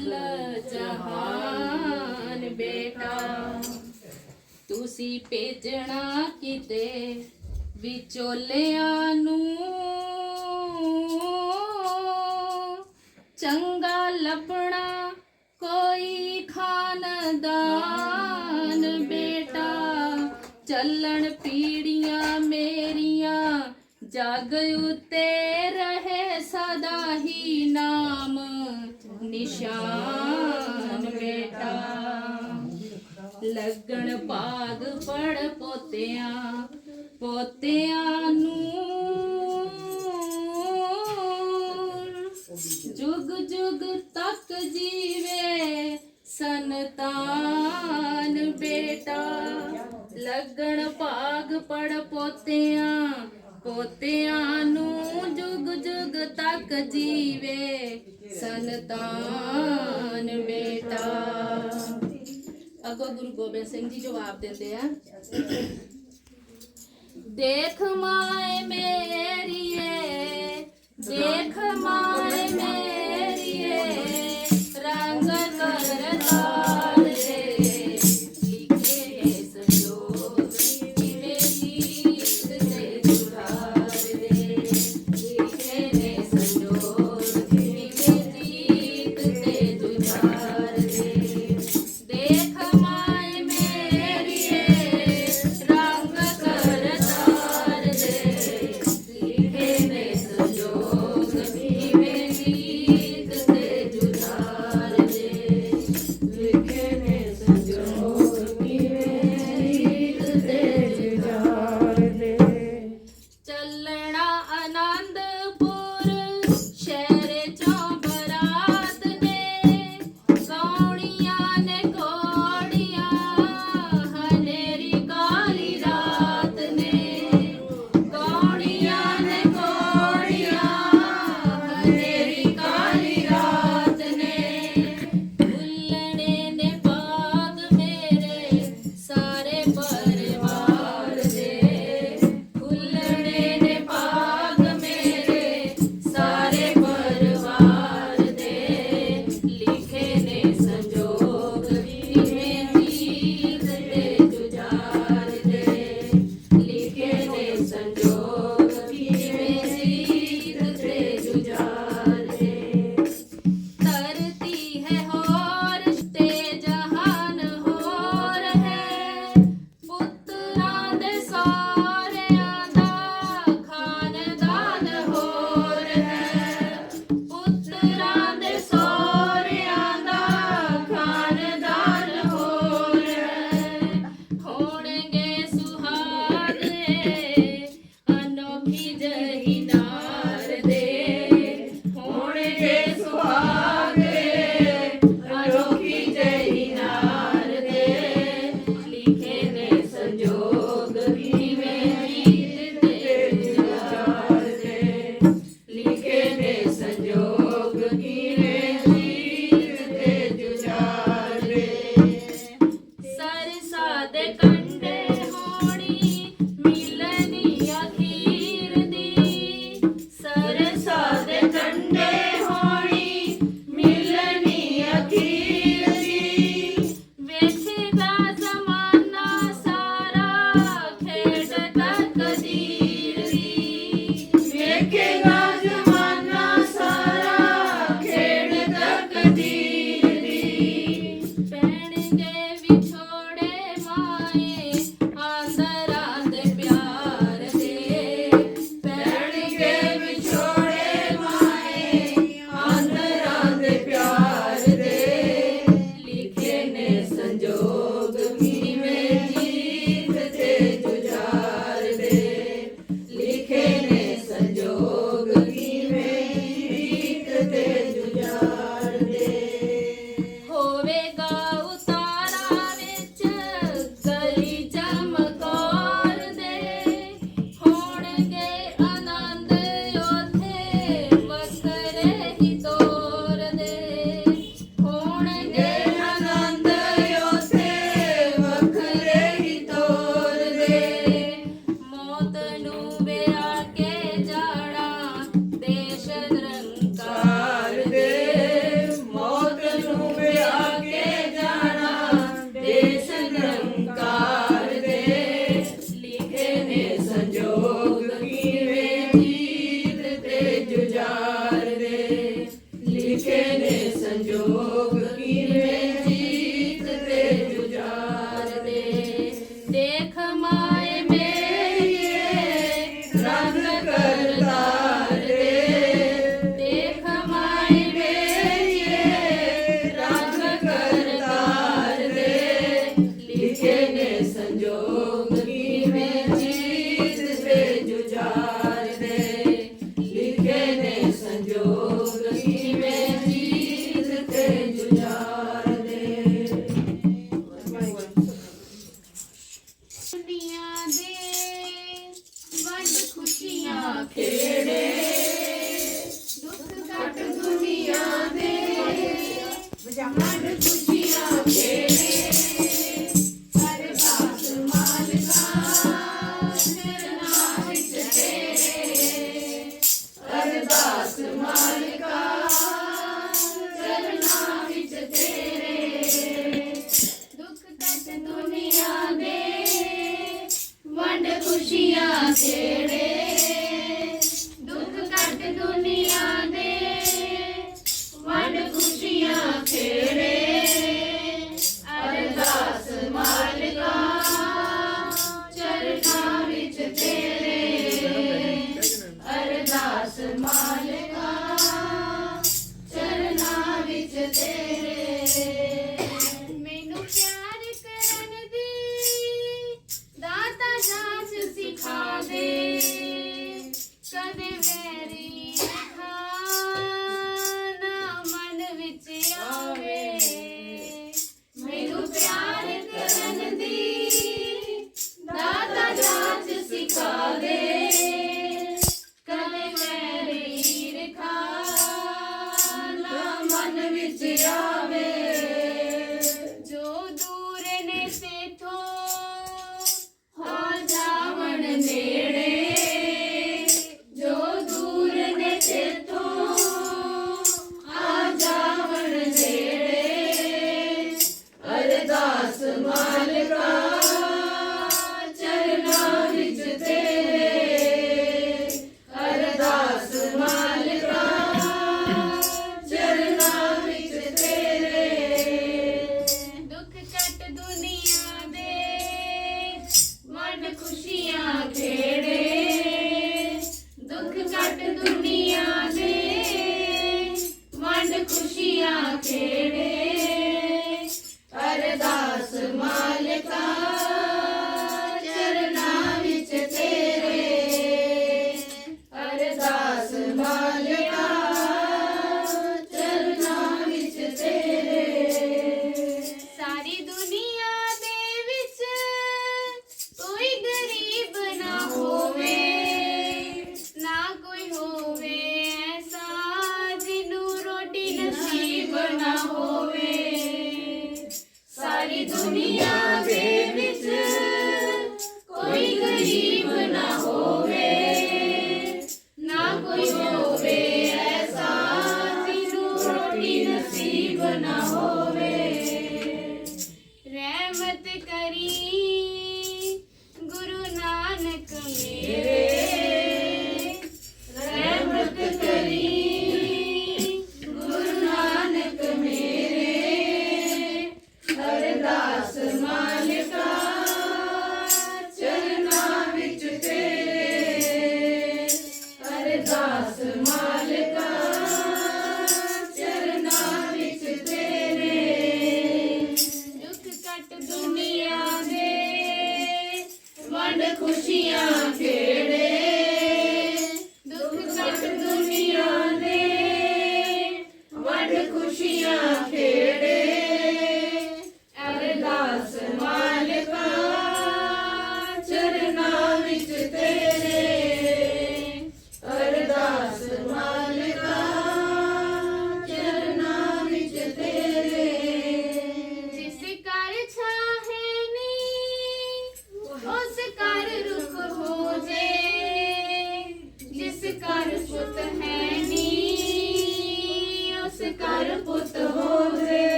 ਕੁੱਲ ਜਹਾਨ ਬੇਟਾ। ਤੁਸੀਂ ਭੇਜਣਾ ਕਿਤੇ ਵਿਚੋਲਿਆਂ ਨੂੰ? ਚੰਗਾ ਲੱਭਣਾ ਕੋਈ ਖਾਨਦਾਨ ਬੇਟਾ। ਚੱਲਣ ਪੀੜੀਆਂ ਮੇਰੀਆਂ ਜਗ ਉਤੇ ਰਹੇ ਸਦਾ ਹੀ ਨਾਮ। ਨਿਸ਼ਾਨ ਬੇਟਾ, ਲੱਗਣ ਭਾਗ ਪੜ ਪੋਤਿਆਂ ਪੋਤਿਆਂ ਨੂੰ ਜੁਗ ਜੁਗ ਤੱਕ ਜੀਵੇ ਸੰਤਾਨ ਬੇਟਾ, ਲੱਗਣ ਭਾਗ ਪੜ ਪੋਤਿਆਂ ਪੋਤਿਆਂ ਨੂੰ ਤੱਕ ਜੀਵੇ ਸੰਤਾਨ ਬੇਟਾ ਅੱਗੋਂ ਗੁਰੂ ਗੋਬਿੰਦ ਸਿੰਘ ਜੀ ਜਵਾਬ ਦਿੰਦੇ ਆ ਦੇਖ ਮਾਏ ਮੇਰੀਏ ਦੇਖ ਮਾਏ ਮੇਰੀਏ ਸੰਜੋਗ ਕਿਵੇਂ ਜੀਤ ਤੇ ਜੁਝਾਰਦੇ ਦੇਖ ਮਾਏ ਮੇਰੀਏ ਰੰਗ ਕਰਤਾਰ ਦੇ ਦੇਖ ਮਾਏ ਮੇਰੀਏ ਰੰਗ ਕਰਤਾਰ ਦੇ ਲਿਖੇ ਨੇ ਸੰਜੋਗ ਜੀਤ ਤੇ ਜੁਝਾਰਦੇ ਲਿਖੇ ਨੇ ਸੰਜੋਗ ਅਰਦਾਸ ਮਾਲਕਾ ਚਰਨਾਂ ਵਿੱਚ ਤੇਰੇ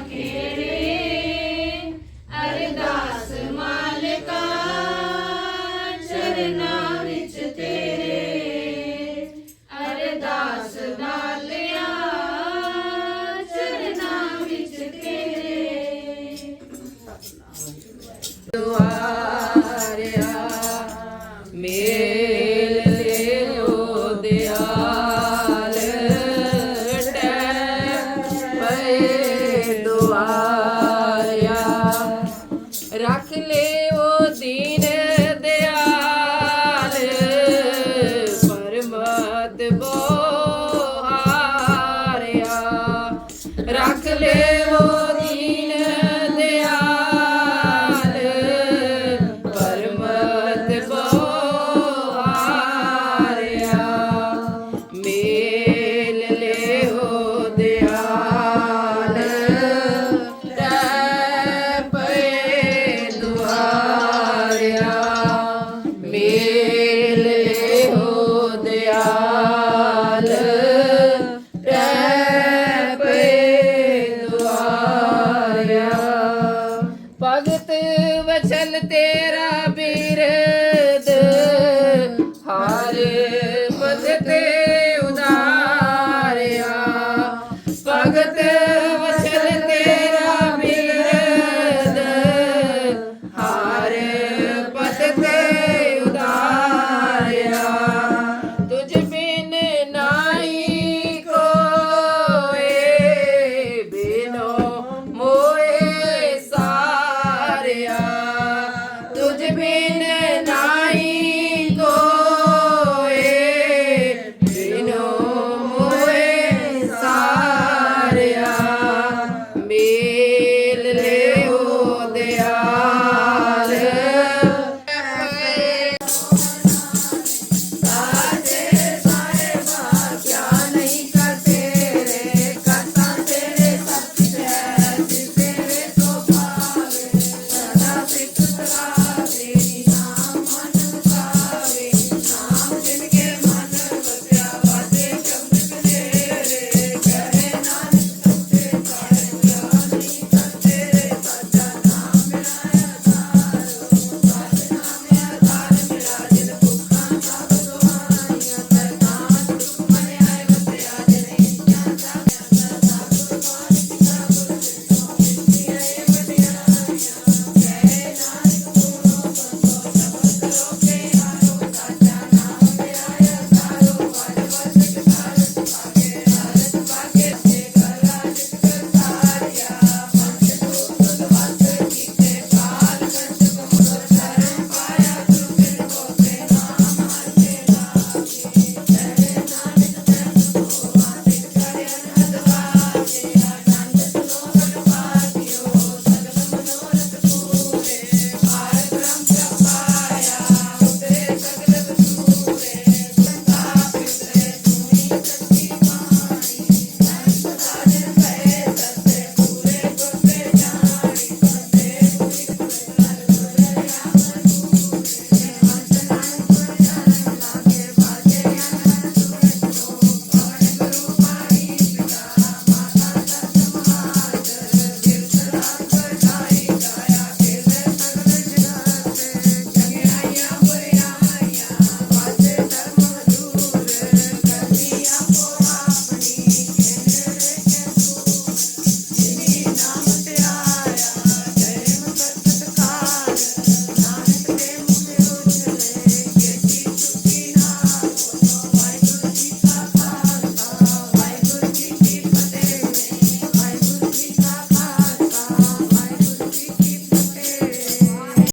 ਖੁਸ਼ੀਆਂ ਅਰਦਾਸ ਮਾਲਕਾ, ਚਰਨਾਂ ਵਿੱਚ ਤੇਰੇ ਅਰਦਾਸ ਦਾਲਿਆ ਚਰਨਾਂ ਵਿੱਚ ਤੇਰੇ। ਦੁਆਰਿਆ, ਮੇਲ ਲਿਓ ਦਿਆਲ ਟੈ ਪਏ ਦੁਆਰਿਆ